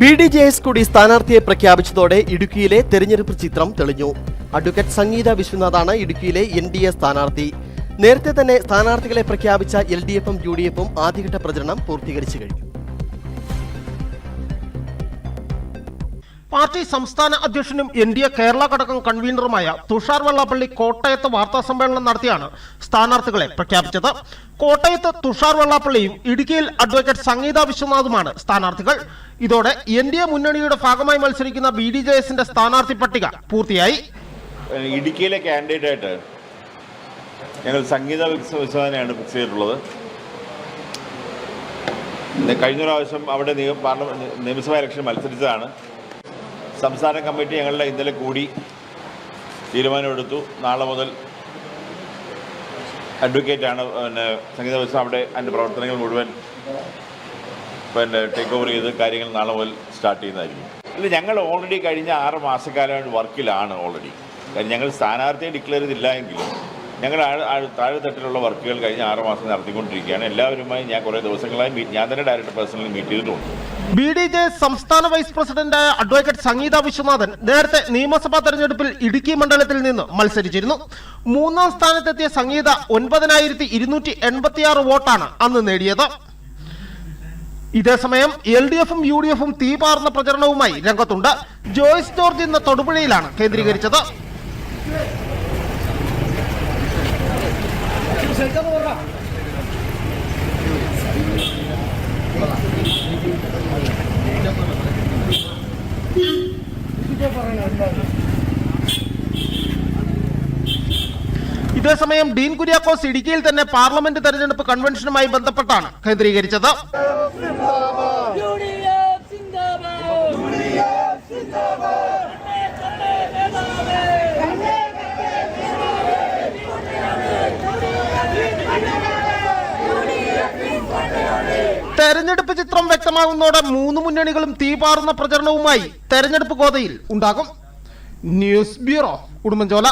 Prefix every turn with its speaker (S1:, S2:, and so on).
S1: B D J S കൂടി സ്ഥാനാർത്ഥിയെ പ്രഖ്യാപിച്ചതോടെ ഇടുക്കിയിലെ തെരഞ്ഞെടുപ്പ് ചിത്രം തെളിഞ്ഞു. അഡ്വക്കേറ്റ് സംഗീത വിശ്വനാഥാണ് ഇടുക്കിയിലെ എൻ ഡി എ സ്ഥാനാർത്ഥി. നേരത്തെ തന്നെ സ്ഥാനാർത്ഥികളെ പ്രഖ്യാപിച്ച എൽ ഡി എഫും യു ഡി എഫും ആദ്യഘട്ട പ്രചരണം പൂർത്തീകരിച്ചു കഴിഞ്ഞു.
S2: പാർട്ടി സംസ്ഥാന അധ്യക്ഷനും എൻ ഡി എ കേരള ഘടകം കൺവീനറുമായ തുഷാർ വെള്ളാപ്പള്ളി കോട്ടയത്ത് വാർത്താ സമ്മേളനം നടത്തിയാണ് സ്ഥാനാർത്ഥികളെ പ്രഖ്യാപിച്ചത്. കോട്ടയത്ത് തുഷാർ വെള്ളാപ്പള്ളിയും ഇടുക്കിയിൽ അഡ്വക്കേറ്റ് സംഗീത വിശ്വനാഥുമാണ് സ്ഥാനാർത്ഥികൾ. ഇതോടെ എൻ ഡി എ മുന്നണിയുടെ ഭാഗമായി മത്സരിക്കുന്ന ബി ഡി ജെ എസിന്റെ സ്ഥാനാർത്ഥി പട്ടിക പൂർത്തിയായി.
S3: ഇടുക്കിയിലെ കാൻഡിഡേറ്റായിട്ട് ഞങ്ങൾ സംഗീത വിശ്വ- വിശ്വനാഥനെയാണ് ഫിക്സ് ചെയ്തിട്ടുള്ളത്. കഴിഞ്ഞ പ്രാവശ്യം അവിടെ പാർലമെന്റ് നിയമസഭാ ഇലക്ഷൻ മത്സരിച്ചതാണ്. സംസ്ഥാന കമ്മിറ്റി ഞങ്ങളുടെ ഇന്നലെ കൂടി തീരുമാനമെടുത്തു. നാളെ മുതൽ അഡ്വക്കേറ്റാണ് പിന്നെ സംഗീത ദിവസം അവിടെ അതിന്റെ പ്രവർത്തനങ്ങൾ മുഴുവൻ പിന്നെ ടേക്ക് ഓവർ ചെയ്ത് കാര്യങ്ങൾ നാളെ മുതൽ സ്റ്റാർട്ട് ചെയ്യുന്നതായിരിക്കും. ഇല്ല ഞങ്ങൾ ഓൾറെഡി കഴിഞ്ഞ ആറ് മാസക്കാലമായിട്ട് വർക്കിലാണ് ഓൾറെഡി കാര്യം ഞങ്ങൾ സ്ഥാനാർത്ഥിയെ ഡിക്ലെയർ ചെയ്തില്ല എങ്കിലും ആഴ്- താഴെത്തട്ടിലുള്ള വർക്കുകൾ കഴിഞ്ഞ ആറ് മാസം നടത്തിക്കൊണ്ടിരിക്കുകയാണ്. എല്ലാവരുമായി ഞാൻ കുറേ ദിവസങ്ങളായി ഞാൻ തന്നെ ഡയറക്ടർ പേഴ്സണലി മീറ്റ് ചെയ്തിട്ടുണ്ട്.
S2: ബി ഡി ജെ സംസ്ഥാന വൈസ് പ്രസിഡന്റായ അഡ്വക്കേറ്റ് സംഗീത വിശ്വനാഥൻ നേരത്തെ നിയമസഭാ തെരഞ്ഞെടുപ്പിൽ ഇടുക്കി മണ്ഡലത്തിൽ നിന്ന് മത്സരിച്ചിരുന്നു. മൂന്നാം സ്ഥാനത്തെത്തിയ സംഗീത ഒൻപതിനായിരത്തി ഇരുന്നൂറ്റി എൺപത്തിയാറ് വോട്ടാണ് അന്ന് നേടിയത്. ഇതേസമയം എൽ ഡി എഫും യു ഡി എഫും തീപാർന്ന പ്രചരണവുമായി രംഗത്തുണ്ട്. ജോയ്സ് ജോർജ് ഇന്ന് തൊടുപുഴയിലാണ് കേന്ദ്രീകരിച്ചത്. ഇതേസമയം ഡീൻ കുര്യാക്കോസ് ഇടുക്കിയിൽ തന്നെ പാർലമെന്റ് തെരഞ്ഞെടുപ്പ് കൺവെൻഷനുമായി ബന്ധപ്പെട്ടാണ് കേന്ദ്രീകരിച്ചത്. തെരഞ്ഞെടുപ്പ് ചിത്രം വ്യക്തമാകുന്നതോടെ മൂന്ന് മുന്നണികളും തീപാറുന്ന പ്രചരണവുമായി തെരഞ്ഞെടുപ്പ് കോതയിൽ ഉണ്ടാകും. News bureau Udumbanchola.